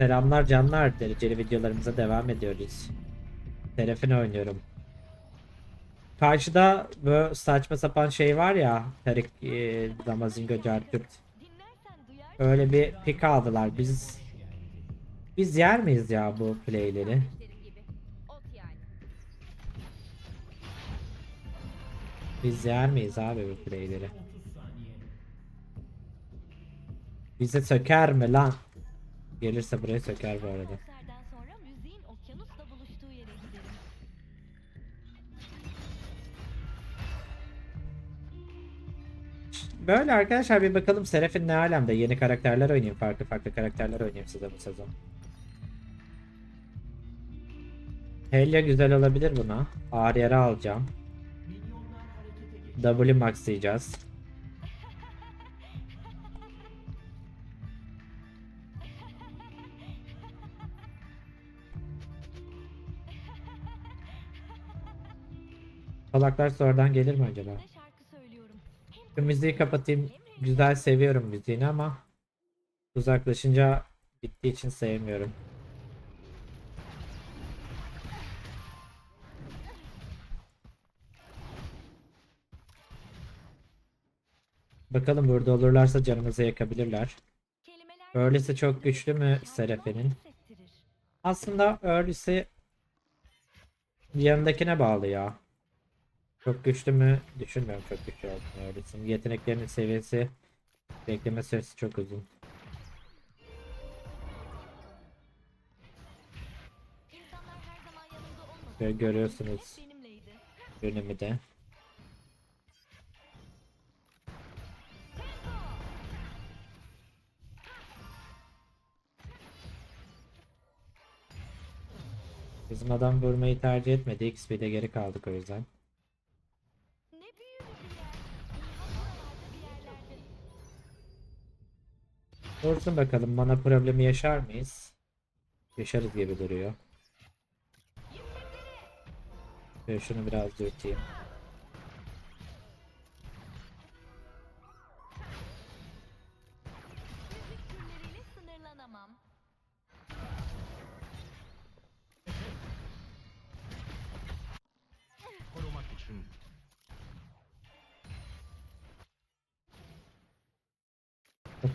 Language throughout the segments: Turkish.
Selamlar canlar. Dereceli videolarımıza devam ediyoruz. Telefon oynuyorum. Karşıda bu saçma sapan şey var ya. Tarık e, Damazingo Cartürt. Öyle bir pik aldılar. Biz biz yer miyiz ya bu playleri? Biz yer miyiz abi bu playleri? Bize söker mi lan? Gelirse buraya söker bu arada. Böyle arkadaşlar bir bakalım Seraphine ne alemde. Yeni karakterler oynayayım. Farklı farklı karakterler oynayayım size bu sezon. Helia güzel olabilir buna. Ağır yere alacağım. W maxlayacağız. Salaklar sonradan gelir mi acaba? Şu müziği kapatayım. Güzel seviyorum müziğini ama uzaklaşınca bittiği için sevmiyorum. Bakalım burada olurlarsa canımızı yakabilirler. Öyleyse çok güçlü mü hissettirir. Aslında öyleyse yanındakine bağlı ya. Çok güçlü mü? Düşünmüyorum çok güçlü olduğunu öyleyse. Yeteneklerinin seviyesi bekleme süresi çok uzun. Böyle görüyorsunuz önümü de. Bizim adam vurmayı tercih etmedi. XP'de geri kaldık o yüzden. Vursun bakalım mana problemi yaşar mıyız? Yaşarız gibi duruyor. Şöyle şunu biraz dürteyim.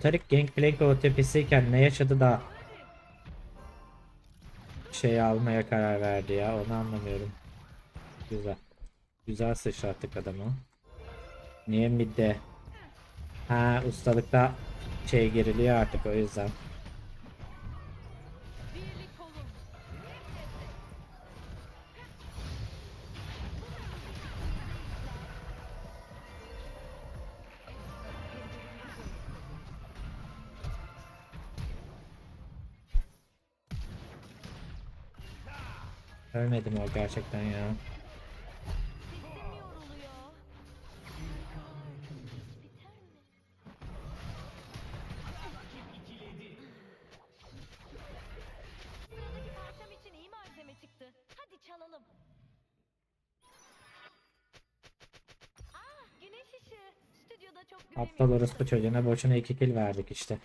Tarık Gangplank o tepesiyken ne yaşadı da şey almaya karar verdi ya onu anlamıyorum. Güzel. Güzel sıçrattık adamı. Niye midde? Ha ustalıkta şey geriliyor artık o yüzden. Gerçekten ya. Sıradaki parçam için iyi malzeme çıktı. Hadi çalalım. Güneş ışığı. Stüdyoda çok Aptal orospu çocuğuna boşuna iki kill verdik işte.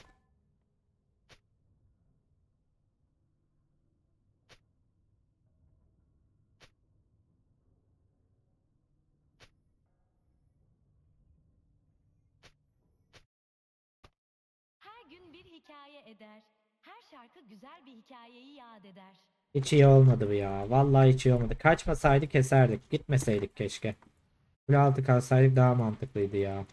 Her gün bir hikaye eder. Her şarkı güzel bir hikayeyi yad eder. Hiç iyi olmadı bu ya. Vallahi hiç iyi olmadı. Kaçmasaydı keserdik. Gitmeseydik keşke. Kule altı kalsaydık daha mantıklıydı ya.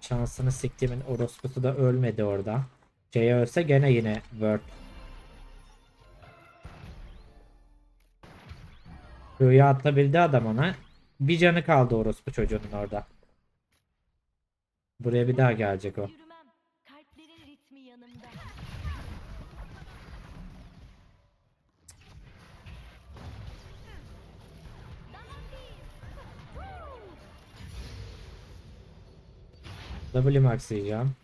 Şansını siktimin orospusu da ölmedi orada. Jay ölse gene yine Word. Rüya atabildi adam ona. Bir canı kaldı orospu çocuğunun orada. Buraya bir daha gelecek o. W max yiyeceğim.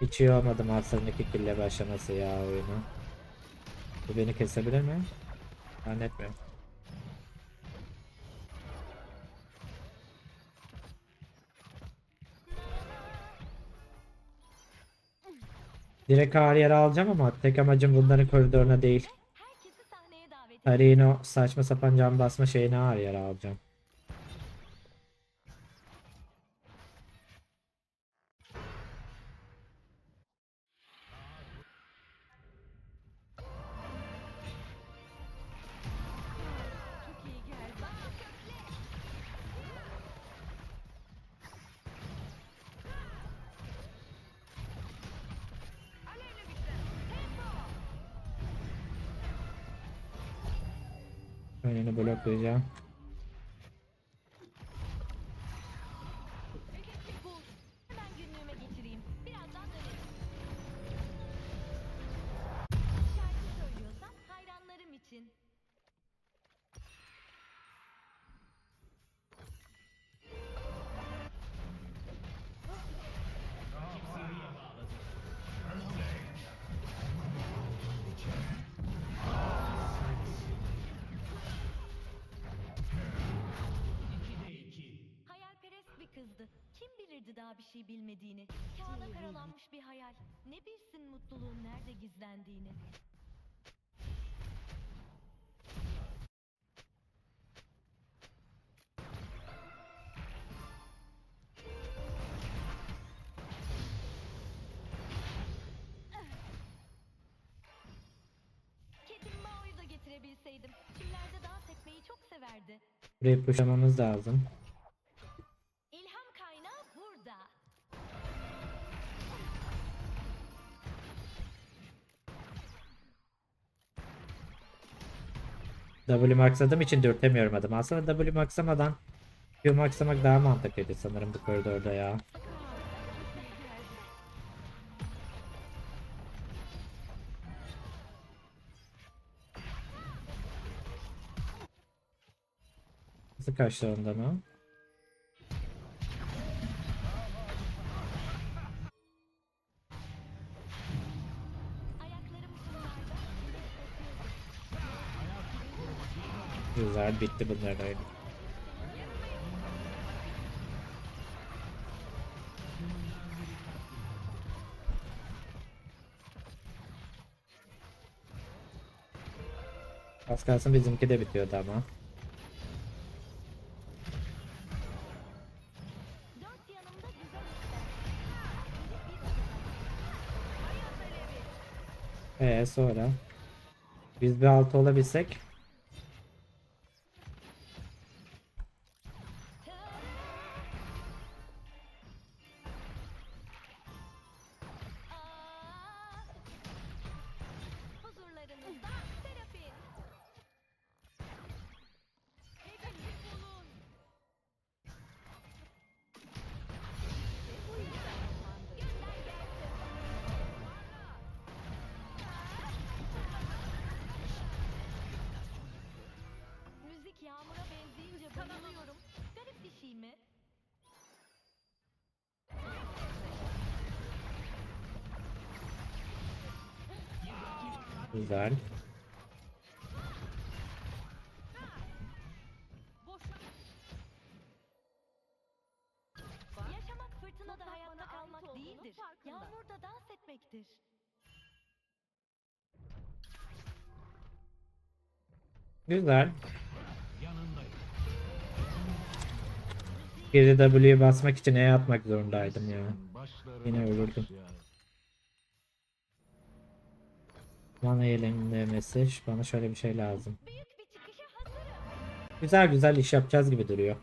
Hiç iyi olmadı Master'ın iki kille başlaması ya oyunu. Bu beni kesebilir mi? Zannetmiyorum. Direkt ağır yer alacağım ama tek amacım bunların koridoruna değil. Herkesi sahneye davet ediyorum. Harry'in o saçma sapan cam basma şeyini ağır yer alacağım. Aynen öyle bloklayacağı. Kim bilirdi daha bir şey bilmediğini. Kağıda karalanmış bir hayal. Ne bilsin mutluluğun nerede gizlendiğini. Kedim Mao'yu da getirebilseydim. Çimlerde dans etmeyi çok severdi. Burayı pushlamamız lazım. W maxladığım için dürtemiyorum adamı. Aslında W maxlamadan Q maxlamak daha mantıklıydı sanırım bu koridorda ya. Nasıl kaçtı ondan o? Güzel bitti bunların. Az kalsın bizimki de bitiyordu ama. Ee sonra biz bir altı olabilsek güzel. Yaşamak fırtınada hayatta kalmak değildir. Yağmurda dans etmektir. Güzel. Geri W'ye basmak için E atmak zorundaydım ya. Yine ölürdüm. Bana elinde mesaj. Bana şöyle bir şey lazım. Güzel güzel iş yapacağız gibi duruyor.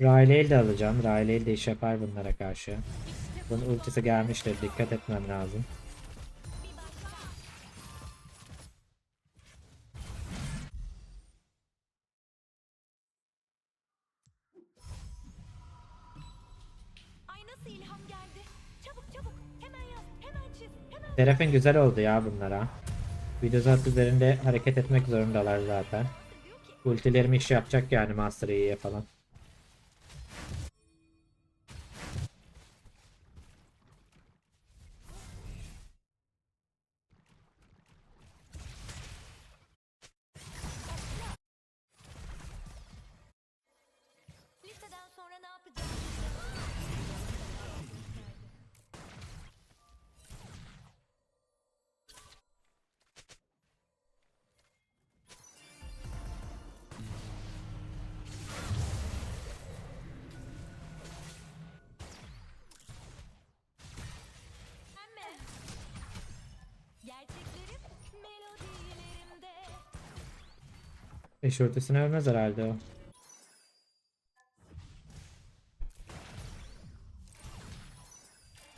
Riley'i de alacağım. Riley de iş yapar bunlara karşı. Bunun ultisi gelmiştir. Dikkat etmem lazım. Serafin güzel oldu ya bunlara. Videozat üzerinde hareket etmek zorundalar zaten. diyor ki Ultilerim iş yapacak yani Master Yi'ye falan. Eş ultisini ölmez herhalde o.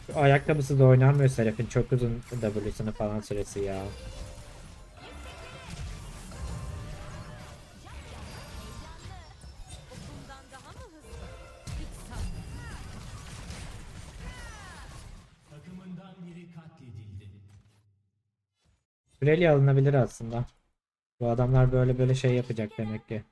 Şu ayakkabısı da oynanmıyor Seraf'in. Çok uzun W'sunu falan süresi ya. Süreli alınabilir aslında. Bu adamlar böyle böyle şey yapacak demek ki.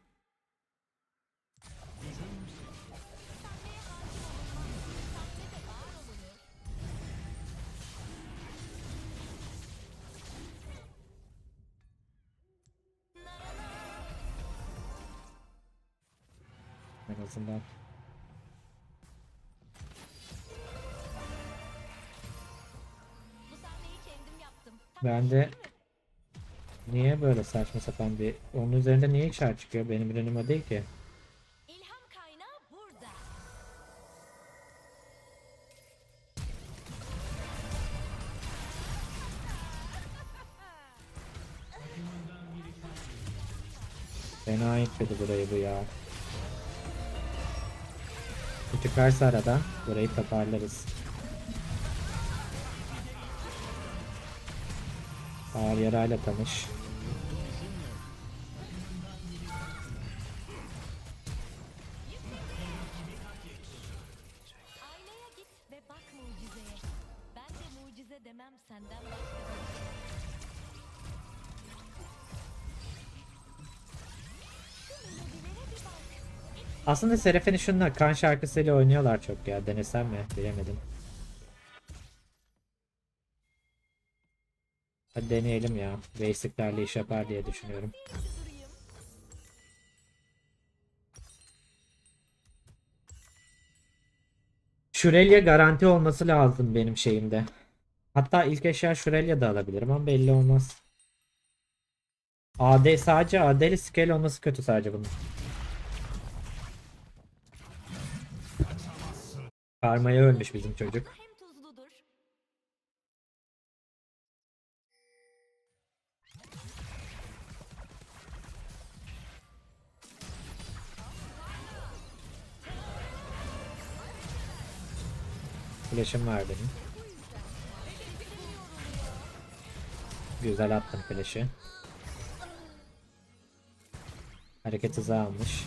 En azından. Ben de niye böyle saçma sapan bir onun üzerinde niye işaret çıkıyor? Benim o değil ki. İlham kaynağı burada. Fena intledi burayı bu ya. Bu çıkarsa aradan burayı toparlarız. Ağır yarayla tanış. Aslında Serafini şunla kan şarkısıyla oynuyorlar çok ya. Denesem mi? Bilemedim. Hadi deneyelim ya. Basic'lerle iş yapar diye düşünüyorum. Şurelya garanti olması lazım benim şeyimde. Hatta ilk eşya Şurelya da alabilirim ama belli olmaz. AD sadece AD'li scale olması kötü sadece bunun. Karmaya ölmüş bizim çocuk. Flash'ım var benim. Güzel attım flash'ı. Hareket hızı almış.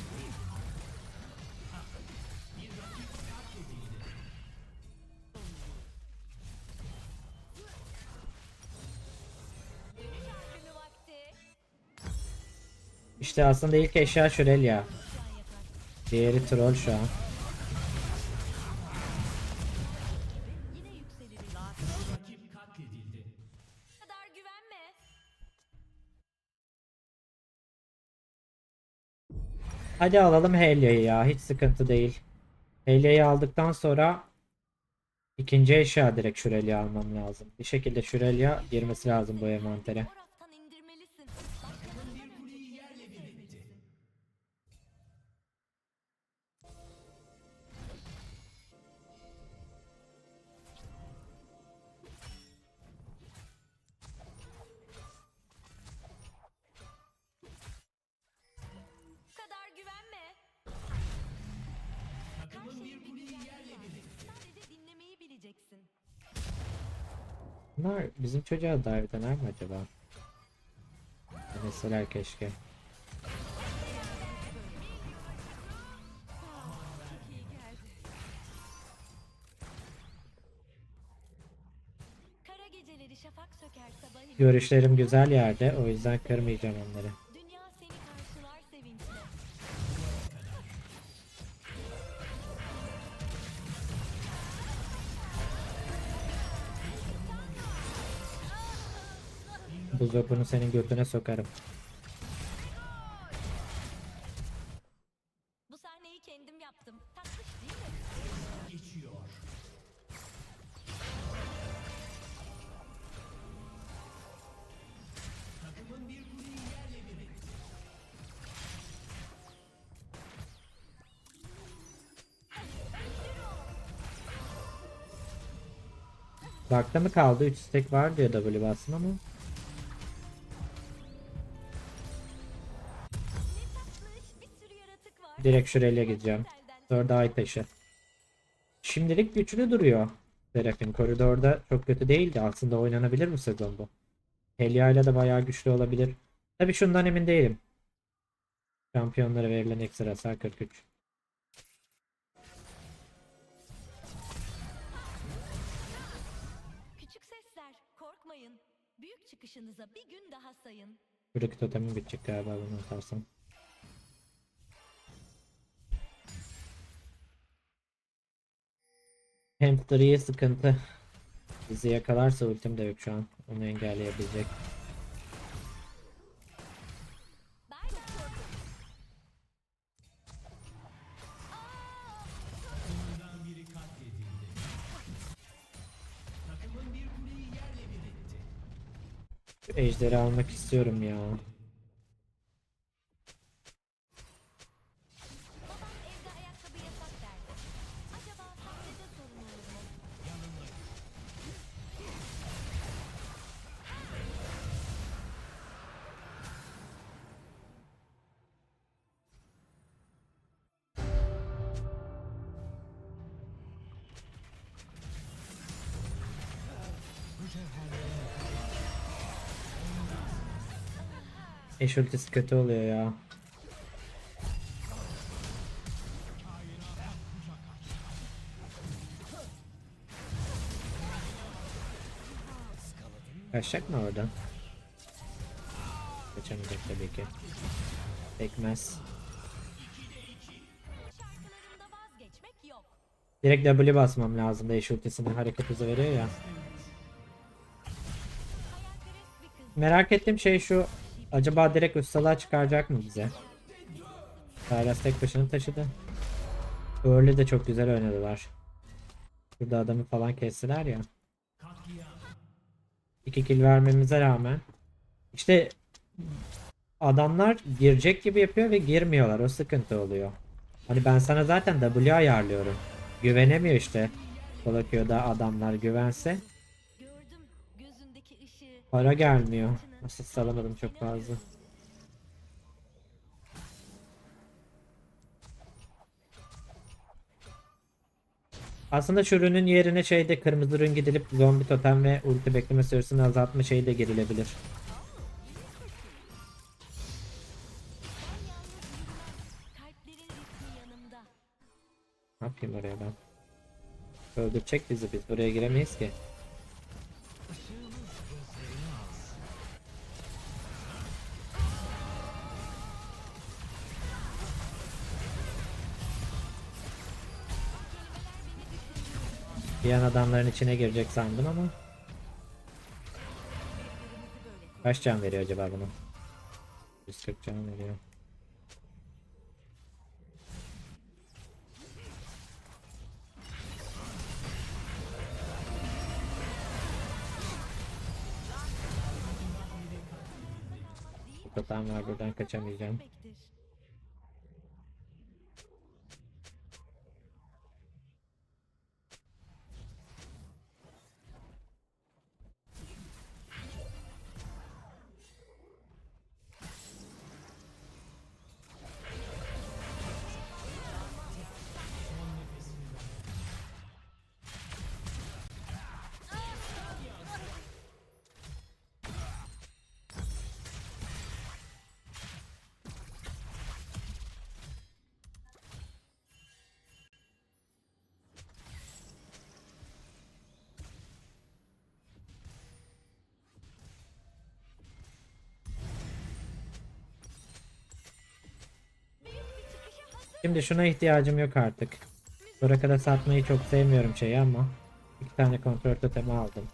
İşte aslında ilk eşya Şurelya. Diğeri troll şu an. Hadi alalım Helia'yı ya. Hiç sıkıntı değil. Helia'yı aldıktan sonra ikinci eşya direkt Şurelya almam lazım. Bir şekilde Şurelya girmesi lazım bu envantere. Bunlar bizim çocuğa davet eder mi acaba? Deneseler keşke. Görüşlerim güzel yerde o yüzden kırmayacağım onları. Buzdolabını senin götüne sokarım. Bu sahneyi kendim yaptım. Tatlış değil mi? Geçiyor. Takımın bir kuleyi yerle bir etti. Bakta mı kaldı? 3 stack var diyor W bassın ama. Direkt şuraya gideceğim. Dörde ay taşı. Şimdilik güçlü duruyor. Seraphim koridorda çok kötü değildi. Aslında oynanabilir bu sezon bu. Helia ile de bayağı güçlü olabilir. Tabi şundan emin değilim. Şampiyonlara verilen ekstra hasar 43. Küçük sesler korkmayın. Büyük çıkışınıza bir gün daha sayın. Buradaki totemim bitecek galiba bunu atarsam. İyi sıkıntı. Bizi yakalarsa ultim de yok şu an. Onu engelleyebilecek. Ejderi almak istiyorum ya. Eş ultisi kötü oluyor ya. Kaçacak mı oradan? Kaçamayacak tabii ki. Pekmez. Direkt W basmam lazım. Eş ultisinin hareket hızı veriyor ya. Merak ettiğim şey şu. Acaba direkt ustalığa çıkaracak mı bize? Sylas tek başına taşıdı. Early de çok güzel oynadılar. Burada adamı falan kestiler ya. Katliam. 2 kill vermemize rağmen. işte adamlar girecek gibi yapıyor ve girmiyorlar. O sıkıntı oluyor. Hani ben sana zaten W ayarlıyorum. Güvenemiyor işte. Kolokyo'da adamlar güvense. Para gelmiyor. Nasıl salamadım çok fazla. Aslında şu ürünün yerine şeyde kırmızı ürün gidilip zombi totem ve ulti bekleme süresini azaltma şeyi de girilebilir. Ne yapayım oraya ben? Öldürecek bizi biz. Buraya giremeyiz ki. Bir an adamların içine girecek sandım ama. Kaç can veriyor acaba bunu? 140 can veriyor. Totem var buradan kaçamayacağım. Şimdi şuna ihtiyacım yok artık. Buraka'da satmayı çok sevmiyorum şeyi ama iki tane kontrol totemi aldım.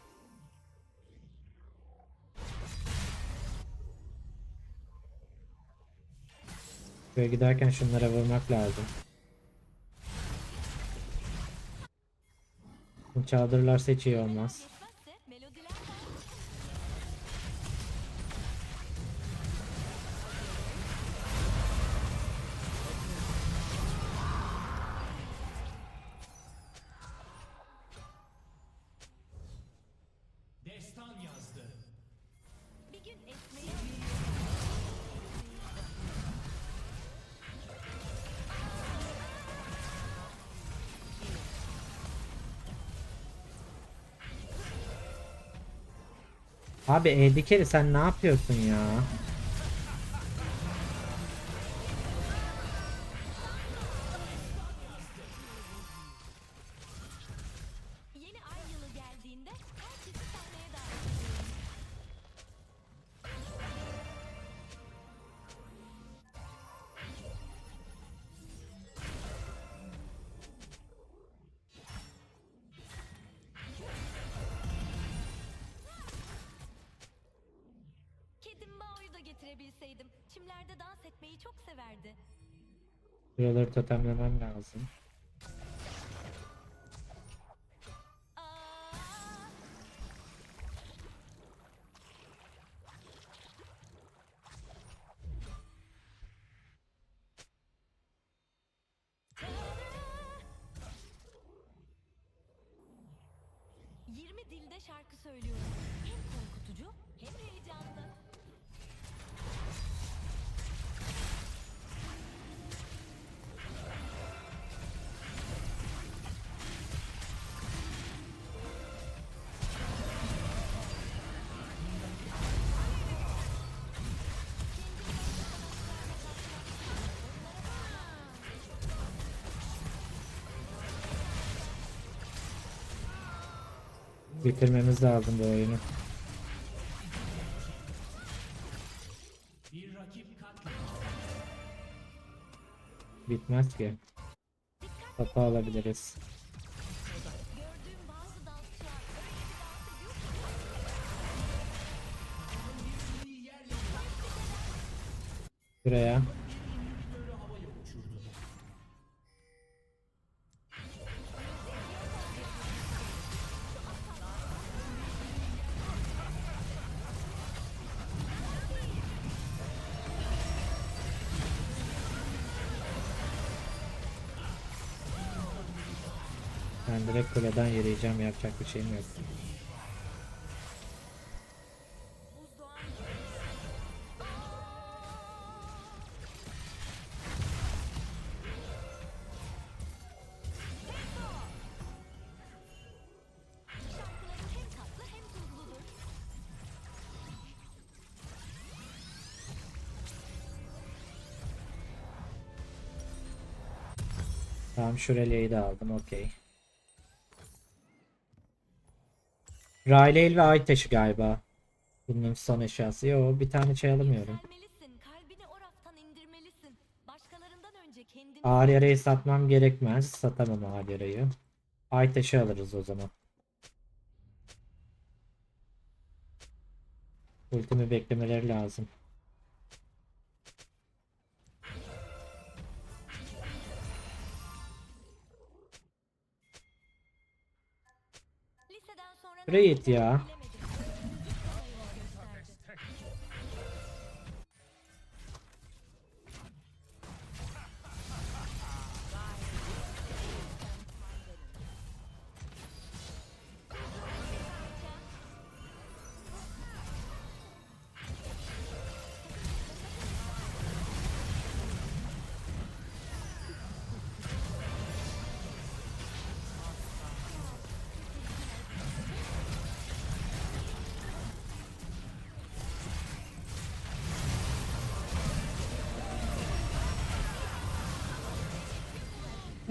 Böyle giderken şunlara vurmak lazım. Çaldırırlarsa hiç olmaz. Abi Eddikeri sen ne yapıyorsun ya? Getirebilseydim. Çimlerde dans etmeyi çok severdi. Buraları totemlemem lazım. Dilde şarkı söylüyorum. Hem korkutucu hem heyecanlı. Bitirmemiz lazım bu oyunu. Bir rakip katledildi. Bitmez ki. Topa alabiliriz. Gördüğüm Direkt kuleden yürüyeceğim yapacak bir şeyim yok. Tamam Şurelia'yı da aldım okey. Rayleil ve Aytaşı galiba. Bunun son eşyası. Yo bir tane şey alamıyorum. Ağır yarayı satmam gerekmez. Satamam ağır yarayı. Aytaşı alırız o zaman. Ultimi beklemeleri lazım. Şuraya ya.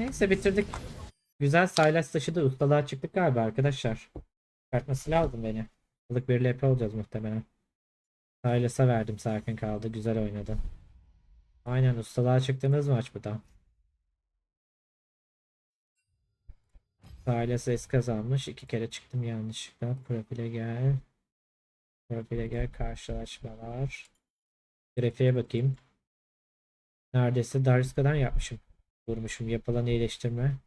Neyse bitirdik. Güzel Saylas taşı da ustalığa çıktık galiba arkadaşlar. Çıkartması lazım beni. Yıllık bir LP olacağız muhtemelen. Saylas'a verdim sakin kaldı. Güzel oynadı. Aynen ustalığa çıktığımız maç bu da. Saylas es kazanmış. iki kere çıktım yanlışlıkla. Profile gel. Profile gel. Karşılaşmalar. Grafiğe bakayım. Neredeyse Dariska'dan yapmışım. Vurmuşum. Yapılan iyileştirme.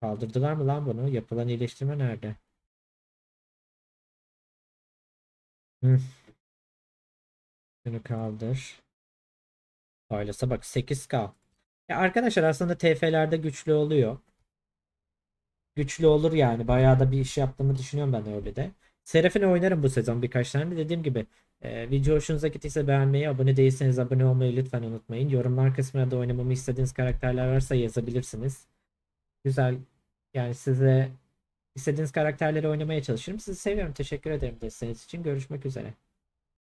Kaldırdılar mı lan bunu? Yapılan iyileştirme nerede? Hı. Kaldır. Ailese bak 8K. Ya arkadaşlar aslında TF'lerde güçlü oluyor. Güçlü olur yani. Bayağı da bir iş yaptığımı düşünüyorum ben öyle de. Seraphine oynarım bu sezon birkaç tane. Dediğim gibi e, video hoşunuza gittiyse beğenmeyi, abone değilseniz abone olmayı lütfen unutmayın. Yorumlar kısmına da oynamamı istediğiniz karakterler varsa yazabilirsiniz. Güzel. Yani size istediğiniz karakterleri oynamaya çalışırım. Sizi seviyorum. Teşekkür ederim desteğiniz için. Görüşmek üzere.